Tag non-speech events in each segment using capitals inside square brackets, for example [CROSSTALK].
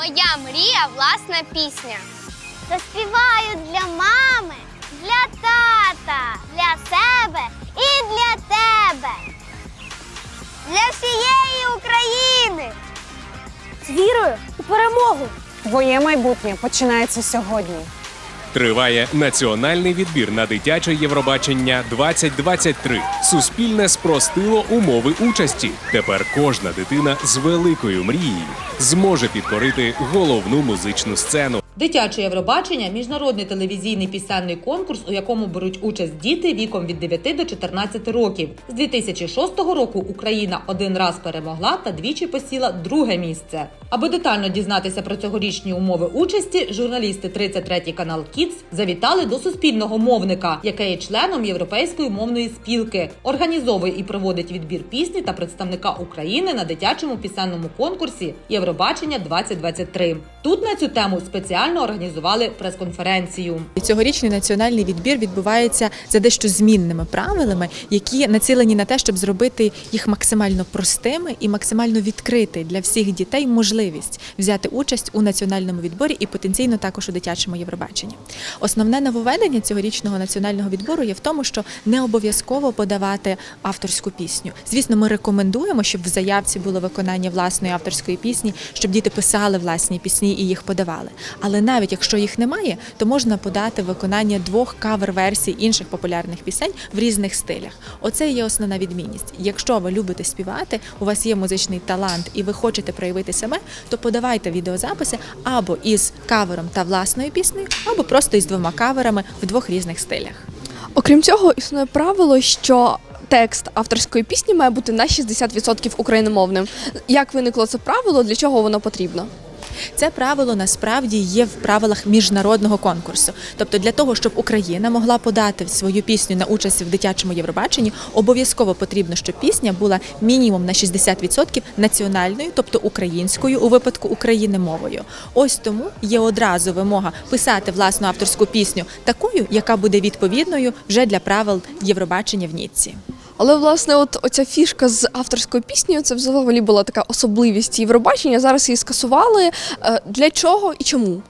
Моя мрія власна пісня. Заспіваю для мами, для тата, для себе і для тебе. Для всієї України. З вірою у перемогу. Твоє майбутнє починається сьогодні. Триває національний відбір на дитяче Євробачення 2023. Суспільне спростило умови участі. Тепер кожна дитина з великою мрією зможе підкорити головну музичну сцену. Дитяче Євробачення міжнародний телевізійний пісенний конкурс, у якому беруть участь діти віком від 9 до 14 років. З 2006 року Україна один раз перемогла та двічі посіла друге місце. Аби детально дізнатися про цьогорічні умови участі, журналісти 33 канал Kids завітали до суспільного мовника, яке є членом Європейської мовної спілки, організовує і проводить відбір пісні та представника України на дитячому пісенному конкурсі Євробачення 2023. Тут на цю тему спеціально організували прес-конференцію. Цьогорічний національний відбір відбувається за дещо змінними правилами, які націлені на те, щоб зробити їх максимально простими і максимально відкрити для всіх дітей можливість взяти участь у національному відборі і потенційно також у дитячому Євробаченні. Основне нововведення цьогорічного національного відбору є в тому, що не обов'язково подавати авторську пісню. Звісно, ми рекомендуємо, щоб в заявці було виконання власної авторської пісні, щоб діти писали власні пісні і їх подавали. Але навіть якщо їх немає, то можна подати виконання двох кавер-версій інших популярних пісень в різних стилях. Оце є основна відмінність. Якщо ви любите співати, у вас є музичний талант і ви хочете проявити себе, то подавайте відеозаписи або із кавером та власною піснею, або просто із двома каверами в двох різних стилях. Окрім цього, існує правило, що текст авторської пісні має бути на 60% україномовним. Як виникло це правило, для чого воно потрібно? Це правило насправді є в правилах міжнародного конкурсу. Тобто, для того, щоб Україна могла подати свою пісню на участь в дитячому Євробаченні, обов'язково потрібно, щоб пісня була мінімум на 60% національною, тобто українською у випадку України мовою. Ось тому є одразу вимога писати власну авторську пісню такою, яка буде відповідною вже для правил Євробачення в Ніцці. Але власне, от оця фішка з авторською піснею, це взагалі була така особливість Євробачення. Зараз її скасували. Е, Для чого і чому?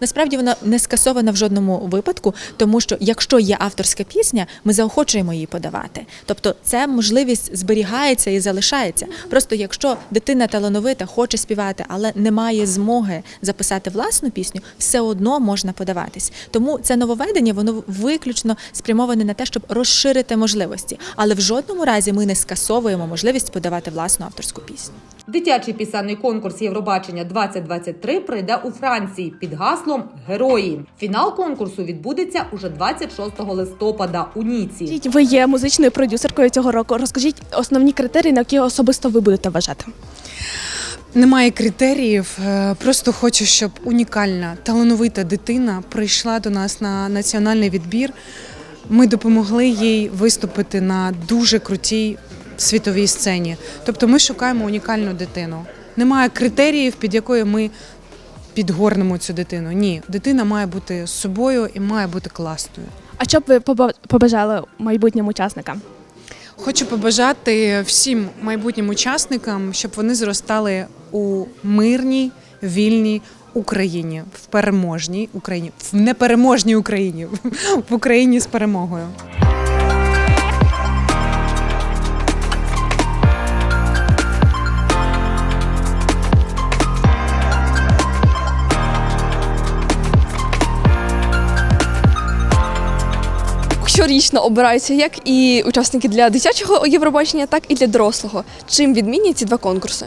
Насправді вона не скасована в жодному випадку, тому що якщо є авторська пісня, ми заохочуємо її подавати. Тобто це можливість зберігається і залишається. Просто якщо дитина талановита, хоче співати, але не має змоги записати власну пісню, все одно можна подаватись. Тому це нововведення, воно виключно спрямоване на те, щоб розширити можливості. Але в жодному разі ми не скасовуємо можливість подавати власну авторську пісню. Дитячий пісенний конкурс Євробачення 2023 пройде у Франції під гаслом Герої. Фінал конкурсу відбудеться уже 26 листопада у Ніці. Ви є музичною продюсеркою цього року. Розкажіть основні критерії, на які особисто ви будете вважати. Немає критеріїв. е, Просто хочу, щоб унікальна, талановита дитина прийшла до нас на національний відбір. Ми допомогли їй виступити на дуже крутій світовій сцені. Тобто ми шукаємо унікальну дитину. Немає критеріїв, під якою ми підгорнемо цю дитину. Ні, дитина має бути з собою і має бути класною. А що б ви побажали майбутнім учасникам? Хочу побажати всім майбутнім учасникам, щоб вони зростали у мирній, вільній Україні, в переможній Україні, в непереможній Україні, [LAUGHS] в Україні з перемогою. Щорічно обираються як і учасники для дитячого Євробачення, так і для дорослого. Чим відмінні ці два конкурси?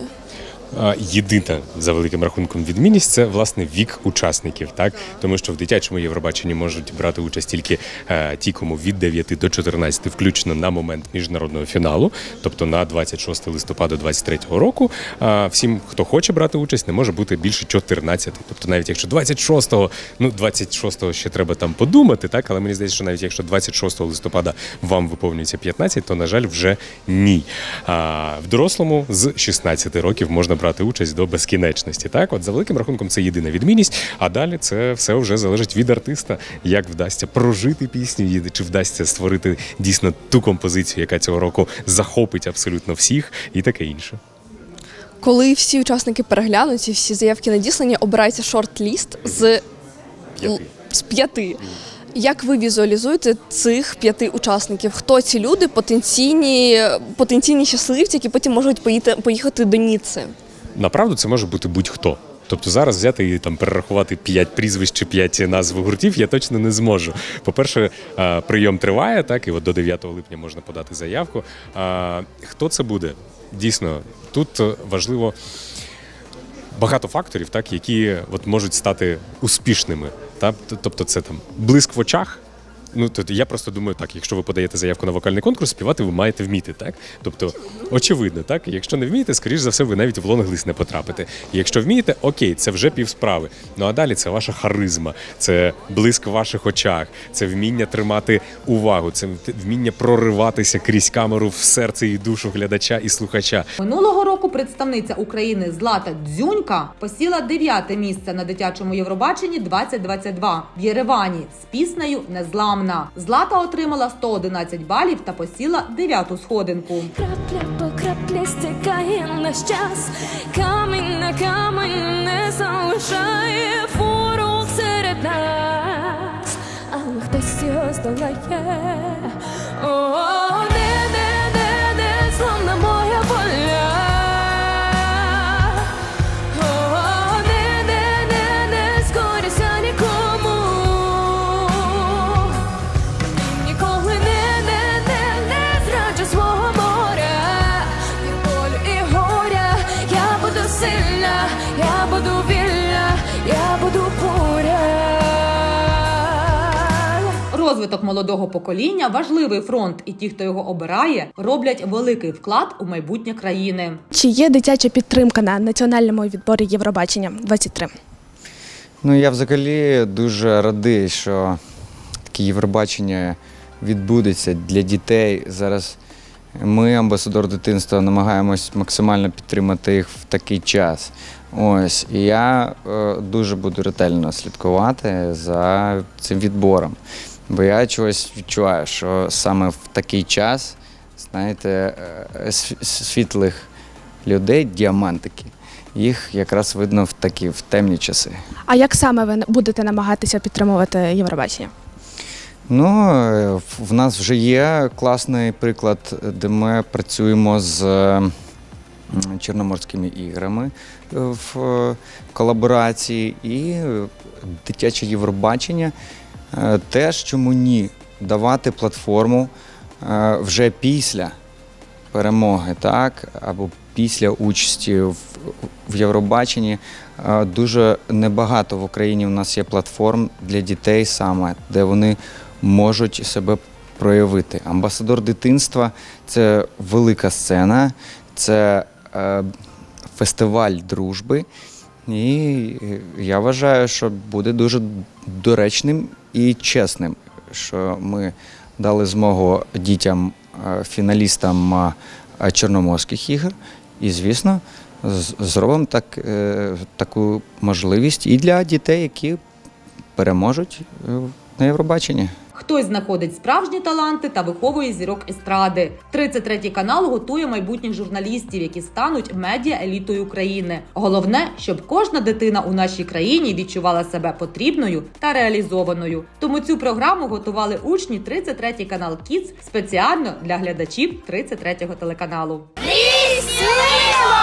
Єдина за великим рахунком відмінність це власне вік учасників, так тому що в дитячому Євробаченні можуть брати участь тільки е, ті, кому від 9 до 14, включно на момент міжнародного фіналу, тобто на 26 листопада 23 року. А всім, хто хоче брати участь, не може бути більше 14. Тобто, навіть якщо 26-го, ну 26-го ще треба там подумати, так але мені здається, що навіть якщо 26 листопада вам виповнюється 15, то на жаль, вже ні. А в дорослому з 16 років можна брати участь до безкінечності. Так, от за великим рахунком, це єдина відмінність. А далі це все вже залежить від артиста, як вдасться прожити пісню, чи вдасться створити дійсно ту композицію, яка цього року захопить абсолютно всіх, і таке інше. Коли всі учасники переглянуті, всі заявки надіслані, обирається шорт-ліст з, П'яти. з п'яти. Як ви візуалізуєте цих п'яти учасників? Хто ці люди, потенційні, потенційні щасливці, які потім можуть поїти, поїхати до Ніцци? Направду це може бути будь-хто. Тобто зараз взяти і там перерахувати 5 прізвищ чи 5 назв гуртів я точно не зможу. По-перше, прийом триває, так, і от до 9 липня можна подати заявку. А, Хто це буде? Дійсно, тут е, важливо багато факторів, так, які от можуть стати успішними. Так? Тобто це там блиск в очах. Ну, то я просто думаю, так, якщо ви подаєте заявку на вокальний конкурс, співати ви маєте вміти, так? Тобто, очевидно, так? Якщо не вмієте, скоріш за все, ви навіть в лонглист не потрапите. Якщо вмієте, окей, це вже пів справи. Ну а далі це ваша харизма, це блиск в ваших очах, це вміння тримати увагу, це вміння прориватися крізь камеру в серце і душу глядача і слухача. Минулого року представниця України Злата Дзюнька посіла дев'яте місце на дитячому Євробаченні 2022 в Єревані з піснею Незламна. Злата отримала 111 балів та посіла дев'яту сходинку. Крапля по краплі стікає наш час, камінь на камінь не залишає фуру серед нас, але хтось його здолає. О, я буду вільна, я буду буря. Розвиток молодого покоління важливий фронт, і ті, хто його обирає, роблять великий вклад у майбутнє країни. Чи є дитяча підтримка на національному відборі Євробачення 23? Ну я взагалі дуже радий, що таке Євробачення відбудеться для дітей. Зараз ми, амбасадор дитинства, намагаємось максимально підтримати їх в такий час. Ось і я е, дуже буду ретельно слідкувати за цим відбором. Бо я чогось відчуваю, що саме в такий час, знаєте, е, світлих людей, діамантики, їх якраз видно в такі в темні часи. А як саме ви будете намагатися підтримувати Євробачення? Ну, е, в- в нас вже є класний приклад, де ми працюємо з Чорноморськими іграми е, в е, колаборації і дитяче Євробачення. Теж чому ні давати платформу вже після перемоги, так, або після участі в, в Євробаченні. Дуже небагато в Україні у нас є платформ для дітей саме, де вони можуть себе проявити. Амбасадор дитинства це велика сцена, це е, фестиваль дружби. І я вважаю, що буде дуже доречним і чесним, що ми дали змогу дітям, е, фіналістам е, Чорноморських ігор. І, звісно, зробимо так, е, таку можливість і для дітей, які переможуть на Євробаченні. Хтось знаходить справжні таланти та виховує зірок естради. 33-й канал готує майбутніх журналістів, які стануть медіа елітою України. Головне, щоб кожна дитина у нашій країні відчувала себе потрібною та реалізованою. Тому цю програму готували учні 33-й канал Kids спеціально для глядачів 33-го телеканалу. Сміливо!